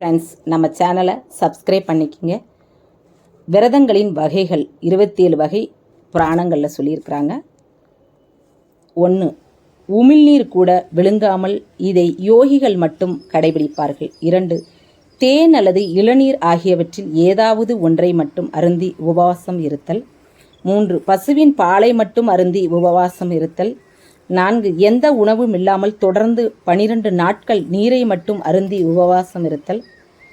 Friends நம்ம சேனலை subscribe பண்ணிக்கிங்க. விரதங்களின் வகைகள் இருபத்தேழு வகை புராணங்களில் சொல்லியிருக்கிறாங்க. ஒன்று உமிழ்நீர் கூட விழுங்காமல் இதை யோகிகள் மட்டும் கடைபிடிப்பார்கள். இரண்டு தேன் அல்லது இளநீர் ஆகியவற்றில் ஏதாவது ஒன்றை மட்டும் அருந்தி உபவாசம் இருத்தல். மூன்று பசுவின் பாலை மட்டும் அருந்தி உபவாசம் இருத்தல். நான்கு எந்த உணவும் இல்லாமல் தொடர்ந்து பனிரெண்டு நாட்கள் நீரை மட்டும் அருந்தி உபவாசம் இருத்தல்.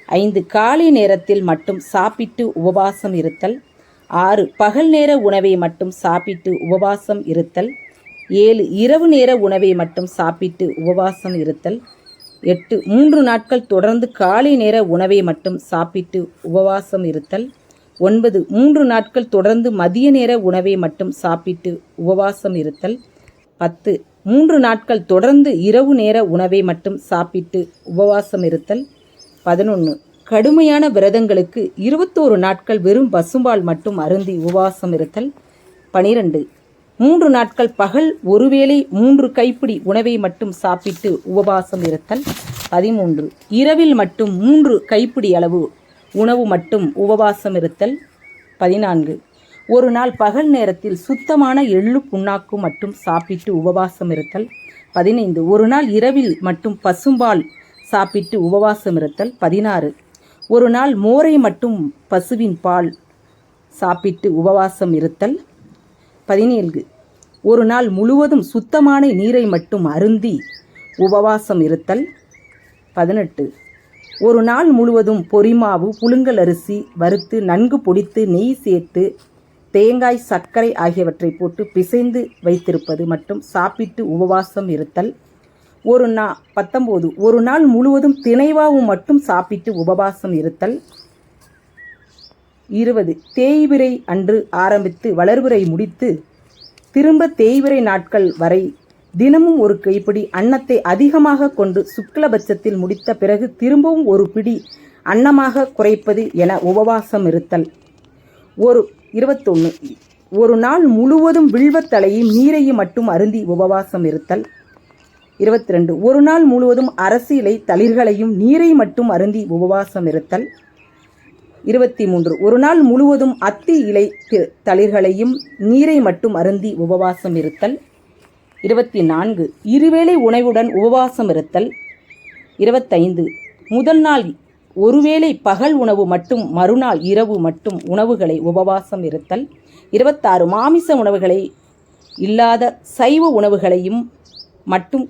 ஐந்து காலை நேரத்தில் மட்டும் சாப்பிட்டு உபவாசம் இருத்தல். ஆறு பகல் நேர உணவை மட்டும் சாப்பிட்டு உபவாசம் இருத்தல். ஏழு இரவு நேர உணவை மட்டும் சாப்பிட்டு உபவாசம் இருத்தல். எட்டு மூன்று நாட்கள் தொடர்ந்து காலை நேர உணவை மட்டும் சாப்பிட்டு உபவாசம் இருத்தல். ஒன்பது மூன்று நாட்கள் தொடர்ந்து மதிய நேர உணவை மட்டும் சாப்பிட்டு உபவாசம் இருத்தல். பத்து. மூன்று நாட்கள் தொடர்ந்து இரவு நேர உணவை மட்டும் சாப்பிட்டு உபவாசம் இருத்தல் பதினொன்று கடுமையான விரதங்களுக்கு இருபத்தோரு நாட்கள் வெறும் பசும்பால் மட்டும் அருந்தி உபவாசம் இருத்தல் பனிரெண்டு. மூன்று நாட்கள் பகல் ஒருவேளை மூன்று கைப்பிடி உணவை மட்டும் சாப்பிட்டு உபவாசம் இருத்தல் பதிமூன்று. இரவில் மட்டும் மூன்று கைப்பிடி அளவு உணவு மட்டும் உபவாசம் இருத்தல் பதினான்கு. ஒரு நாள் பகல் நேரத்தில் சுத்தமான எள்ளு புண்ணாக்கு மட்டும் சாப்பிட்டு உபவாசம் இருத்தல். பதினைந்து. ஒரு நாள் இரவில் மட்டும் பசும்பால் சாப்பிட்டு உபவாசம் இருத்தல். பதினாறு. ஒரு நாள் மோரை மட்டும் பசுவின் பால் சாப்பிட்டு உபவாசம் இருத்தல். பதினேழு. ஒரு நாள் முழுவதும் சுத்தமான நீரை மட்டும் அருந்தி உபவாசம் இருத்தல். பதினெட்டு. ஒரு நாள் முழுவதும் பொரிமாவு புழுங்கல் அரிசி வறுத்து நன்கு பொடித்து நெய் சேர்த்து தேங்காய் சர்க்கரை ஆகியவற்றை போட்டு பிசைந்து வைத்திருப்பது மற்றும் சாப்பிட்டு உபவாசம் இருத்தல். ஒரு நா பத்தொம்போது ஒரு நாள் முழுவதும் திணைவாவு மட்டும் சாப்பிட்டு உபவாசம் இருத்தல். இருபது தேய்விரை அன்று ஆரம்பித்து வளர்பிறை முடித்து திரும்ப தேய்விரை நாட்கள் வரை தினமும் ஒரு கைப்பிடி அன்னத்தை அதிகமாக கொண்டு சுக்லபட்சத்தில் முடித்த பிறகு திரும்பவும் ஒரு பிடி அன்னமாக குறைப்பது என உபவாசம் இருத்தல். ஒரு இருபத்தொன்று ஒரு நாள் முழுவதும் வில்வத்தலையும் நீரையும் மட்டும் அருந்தி உபவாசம் இருத்தல். இருபத்தி ரெண்டு ஒரு நாள் முழுவதும் அரசு இலை தளிர்களையும் நீரை மட்டும் அருந்தி உபவாசம் இருத்தல். இருபத்தி மூன்று ஒரு நாள் முழுவதும் அத்தி இலை தளிர்களையும் நீரை மட்டும் அருந்தி உபவாசம் இருத்தல். இருபத்தி நான்கு இருவேளை உணவுடன் உபவாசம் இருத்தல். இருபத்தைந்து. முதல் நாள் ஒருவேளை பகல் உணவு மட்டும் மறுநாள் இரவு மட்டும் உணவுகளை உபவாசம் இருத்தல். இருபத்தாறு மாமிச உணவுகளை இல்லாத சைவ உணவுகளையும் மட்டும்